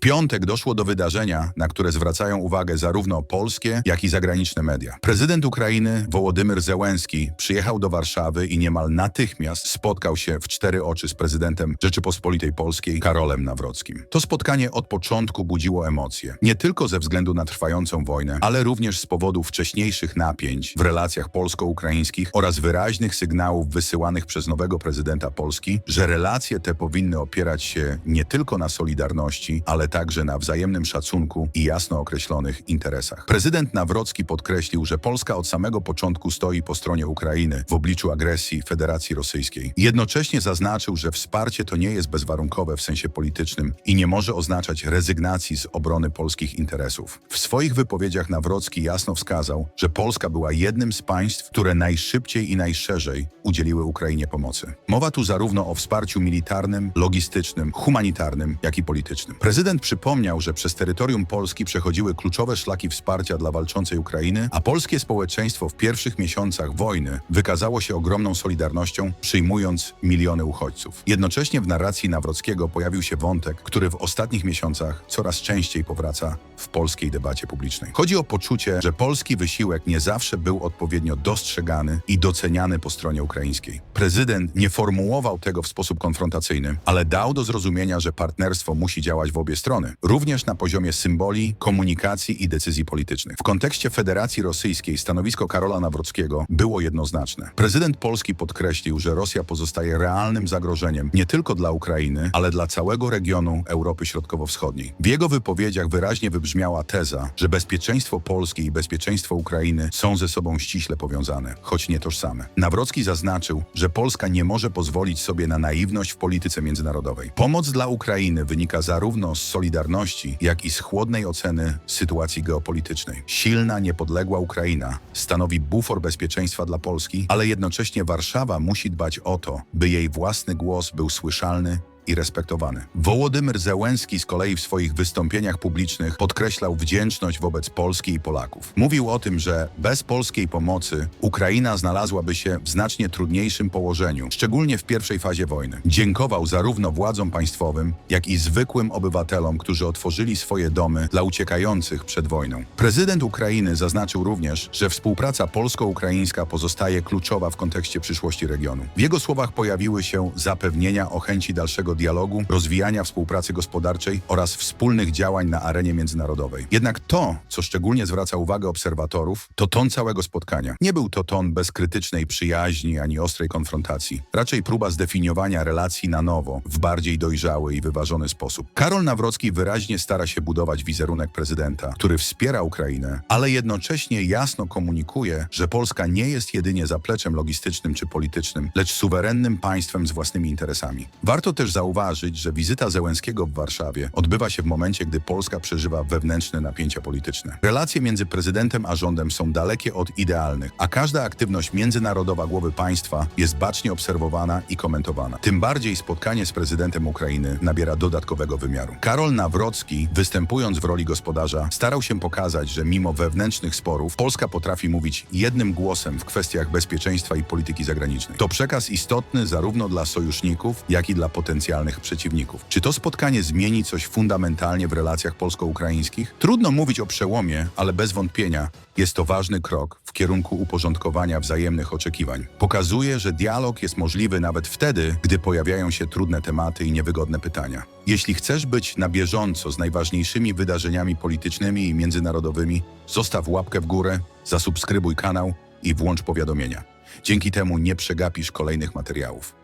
piątek doszło do wydarzenia, na które zwracają uwagę zarówno polskie, jak i zagraniczne media. Prezydent Ukrainy Wołodymyr Zełenski przyjechał do Warszawy i niemal natychmiast spotkał się w cztery oczy z prezydentem Rzeczypospolitej Polskiej Karolem Nawrockim. To spotkanie od początku budziło emocje. Nie tylko ze względu na trwającą wojnę, ale również z powodu wcześniejszych napięć w relacjach polsko-ukraińskich oraz wyraźnych sygnałów wysyłanych przez nowego prezydenta Polski, że relacje te powinny opierać się nie tylko na solidarności, ale także na wzajemnym szacunku i jasno określonych interesach. Prezydent Nawrocki podkreślił, że Polska od samego początku stoi po stronie Ukrainy w obliczu agresji Federacji Rosyjskiej. Jednocześnie zaznaczył, że wsparcie to nie jest bezwarunkowe w sensie politycznym i nie może oznaczać rezygnacji z obrony polskich interesów. W swoich wypowiedziach Nawrocki jasno wskazał, że Polska była jednym z państw, które najszybciej i najszerzej udzieliły Ukrainie pomocy. Mowa tu zarówno o wsparciu militarnym, logistycznym, humanitarnym, jak i politycznym. Prezydent przypomniał, że przez terytorium Polski przechodziły kluczowe szlaki wsparcia dla walczącej Ukrainy, a polskie społeczeństwo w pierwszych miesiącach wojny wykazało się ogromną solidarnością, przyjmując miliony uchodźców. Jednocześnie w narracji Nawrockiego pojawił się wątek, który w ostatnich miesiącach coraz częściej powraca w polskiej debacie publicznej. Chodzi o poczucie, że polski wysiłek nie zawsze był odpowiednio dostrzegany i doceniany po stronie ukraińskiej. Prezydent nie formułował tego w sposób konfrontacyjny, ale dał do zrozumienia, że partnerstwo musi działać w obie strony, również na poziomie symboli, komunikacji i decyzji politycznych. W kontekście Federacji Rosyjskiej stanowisko Karola Nawrockiego było jednoznaczne. Prezydent Polski podkreślił, że Rosja pozostaje realnym zagrożeniem nie tylko dla Ukrainy, ale dla całego regionu Europy Środkowo-Wschodniej. W jego wypowiedziach wyraźnie wybrzmiała teza, że bezpieczeństwo Polski i bezpieczeństwo Ukrainy są ze sobą ściśle powiązane, choć nie tożsame. Nawrocki zaznaczył, że Polska nie może pozwolić sobie na naiwność w polityce międzynarodowej. Pomoc dla Ukrainy wynika zarówno z solidarności, jak i z chłodnej oceny sytuacji geopolitycznej. Silna, niepodległa Ukraina stanowi bufor bezpieczeństwa dla Polski, ale jednocześnie Warszawa musi dbać o to, by jej własny głos był słyszalny i respektowany. Wołodymyr Zełenski z kolei w swoich wystąpieniach publicznych podkreślał wdzięczność wobec Polski i Polaków. Mówił o tym, że bez polskiej pomocy Ukraina znalazłaby się w znacznie trudniejszym położeniu, szczególnie w pierwszej fazie wojny. Dziękował zarówno władzom państwowym, jak i zwykłym obywatelom, którzy otworzyli swoje domy dla uciekających przed wojną. Prezydent Ukrainy zaznaczył również, że współpraca polsko-ukraińska pozostaje kluczowa w kontekście przyszłości regionu. W jego słowach pojawiły się zapewnienia o chęci dalszego dialogu, rozwijania współpracy gospodarczej oraz wspólnych działań na arenie międzynarodowej. Jednak to, co szczególnie zwraca uwagę obserwatorów, to ton całego spotkania. Nie był to ton bezkrytycznej przyjaźni ani ostrej konfrontacji, raczej próba zdefiniowania relacji na nowo, w bardziej dojrzały i wyważony sposób. Karol Nawrocki wyraźnie stara się budować wizerunek prezydenta, który wspiera Ukrainę, ale jednocześnie jasno komunikuje, że Polska nie jest jedynie zapleczem logistycznym czy politycznym, lecz suwerennym państwem z własnymi interesami. Warto też zauważyć, że wizyta Zełenskiego w Warszawie odbywa się w momencie, gdy Polska przeżywa wewnętrzne napięcia polityczne. Relacje między prezydentem a rządem są dalekie od idealnych, a każda aktywność międzynarodowa głowy państwa jest bacznie obserwowana i komentowana. Tym bardziej spotkanie z prezydentem Ukrainy nabiera dodatkowego wymiaru. Karol Nawrocki, występując w roli gospodarza, starał się pokazać, że mimo wewnętrznych sporów Polska potrafi mówić jednym głosem w kwestiach bezpieczeństwa i polityki zagranicznej. To przekaz istotny zarówno dla sojuszników, jak i dla potencjalnych przeciwników. Czy to spotkanie zmieni coś fundamentalnie w relacjach polsko-ukraińskich? Trudno mówić o przełomie, ale bez wątpienia jest to ważny krok w kierunku uporządkowania wzajemnych oczekiwań. Pokazuje, że dialog jest możliwy nawet wtedy, gdy pojawiają się trudne tematy i niewygodne pytania. Jeśli chcesz być na bieżąco z najważniejszymi wydarzeniami politycznymi i międzynarodowymi, zostaw łapkę w górę, zasubskrybuj kanał i włącz powiadomienia. Dzięki temu nie przegapisz kolejnych materiałów.